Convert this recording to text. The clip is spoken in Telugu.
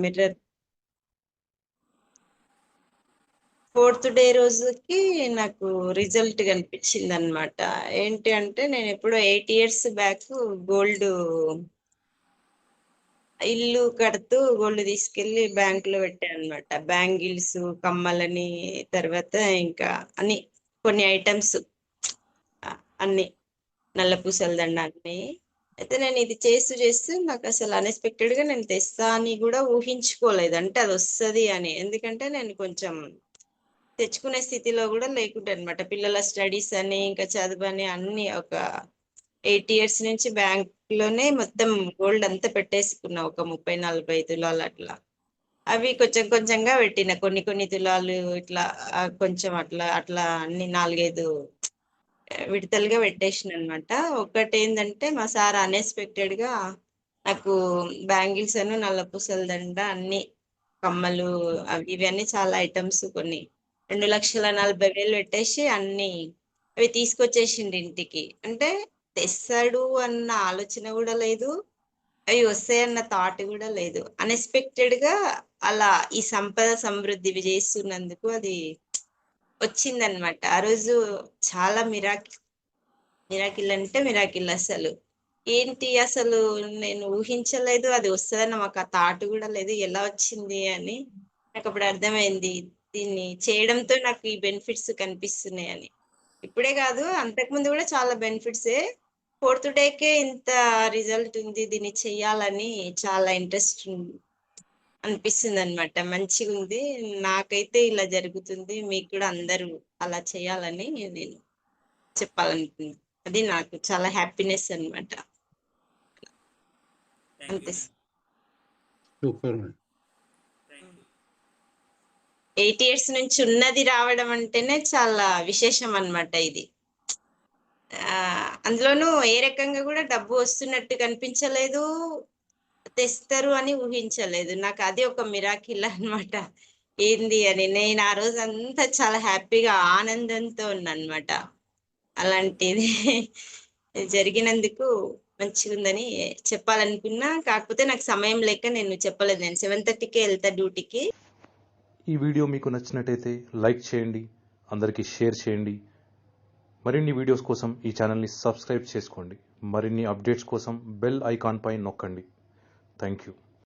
మిర్రర్. ఫోర్త్ డే రోజుకి నాకు రిజల్ట్ కనిపించింది అనమాట ఏంటి అంటే నేను ఎప్పుడో ఎయిట్ ఇయర్స్ బ్యాక్ గోల్డ్ ఇల్లు కడుతూ గోల్డ్ తీసుకెళ్ళి బ్యాంక్లో పెట్టాను అనమాట బ్యాంగిల్స్ కమ్మలని తర్వాత ఇంకా అన్ని కొన్ని ఐటమ్స్ అన్ని నల్ల పూసల దండ అన్ని అయితే నేను ఇది చేస్తూ చేస్తూ నాకు అసలు అన్ఎక్స్పెక్టెడ్గా నేను తెస్తా అని కూడా ఊహించుకోలేదు అంటే అది వస్తుంది అని. ఎందుకంటే నేను కొంచెం తెచ్చుకునే స్థితిలో కూడా లేకుంటే అనమాట పిల్లల స్టడీస్ అని ఇంకా చదువు అని అన్ని ఒక ఎయిట్ ఇయర్స్ నుంచి బ్యాంక్లోనే మొత్తం గోల్డ్ అంతా పెట్టేసుకున్నా ఒక ముప్పై నలభై తులాలు అట్లా. అవి కొంచెం కొంచెంగా పెట్టిన. కొన్ని కొన్ని తులాలు ఇట్లా కొంచెం అట్లా అట్లా అన్ని నాలుగైదు విడతలుగా పెట్టేసిన అనమాట ఒకటి ఏంటంటే మా సార్ అన్ఎక్స్పెక్టెడ్గా నాకు బ్యాంగిల్స్ అను నల్ల పూసల దండ అన్ని కమ్మలు అవి ఇవన్నీ చాలా ఐటమ్స్ కొన్ని రెండు లక్షల నలభై వేలు పెట్టేసి అన్ని అవి తీసుకొచ్చేసిండు ఇంటికి. అంటే తెస్తాడు అన్న ఆలోచన కూడా లేదు. అవి వస్తాయన్న థాట్ కూడా లేదు. అన్ఎక్స్పెక్టెడ్గా అలా ఈ సంపద సమృద్ధి చేస్తున్నందుకు అది వచ్చిందనమాట. ఆ రోజు చాలా మిరాకిల్ మిరాకిల్ అంటే మిరాకిల్ అసలు. ఏంటి అసలు నేను ఊహించలేదు అది వస్తుందని మాకు ఆ థాట్ కూడా లేదు ఎలా వచ్చింది అని. నాకు అప్పుడు అర్థమైంది దీన్ని చేయడంతో నాకు ఈ బెనిఫిట్స్ కనిపిస్తున్నాయి అని. ఇప్పుడే కాదు అంతకుముందు కూడా చాలా బెనిఫిట్సే. ఫోర్త్ డేకే ఇంత రిజల్ట్ ఉంది దీన్ని చెయ్యాలని చాలా ఇంట్రెస్ట్ అనిపిస్తుంది అనమాట మంచిగా ఉంది. నాకైతే ఇలా జరుగుతుంది. మీకు కూడా అందరూ అలా చేయాలని నేను చెప్పాలనుకున్నాను అది నాకు చాలా హ్యాపీనెస్ అన్నమాట. అంతే. Super madam. ఎయిట్ ఇయర్స్ నుంచి ఉన్నది రావడం అంటేనే చాలా విశేషం అన్నమాట ఇది. అందులోనూ ఏ రకంగా కూడా డబ్బు వస్తున్నట్టు కనిపించలేదు. తెస్తారు అని ఊహించలేదు. నాకు అది ఒక మిరాకిల్ అనమాట ఏంది అని. నేను ఆ రోజు అంతా చాలా హ్యాపీగా ఆనందంతో ఉన్నా అనమాట అలాంటిది జరిగినందుకు మంచిగా ఉందని చెప్పాలనుకున్నా. కాకపోతే నాకు సమయం లేక నేను చెప్పలేదు. నేను సెవెన్ థర్టీకే వెళ్తా డ్యూటీకి. ఈ వీడియో మీకు నచ్చినట్టయితే లైక్ చేయండి. అందరికీ షేర్ చేయండి. మరిన్ని వీడియోస్ కోసం ఈ ఛానల్ని సబ్స్క్రైబ్ చేసుకోండి. మరిన్ని అప్డేట్స్ కోసం బెల్ ఐకాన్ పై నొక్కండి. Thank you.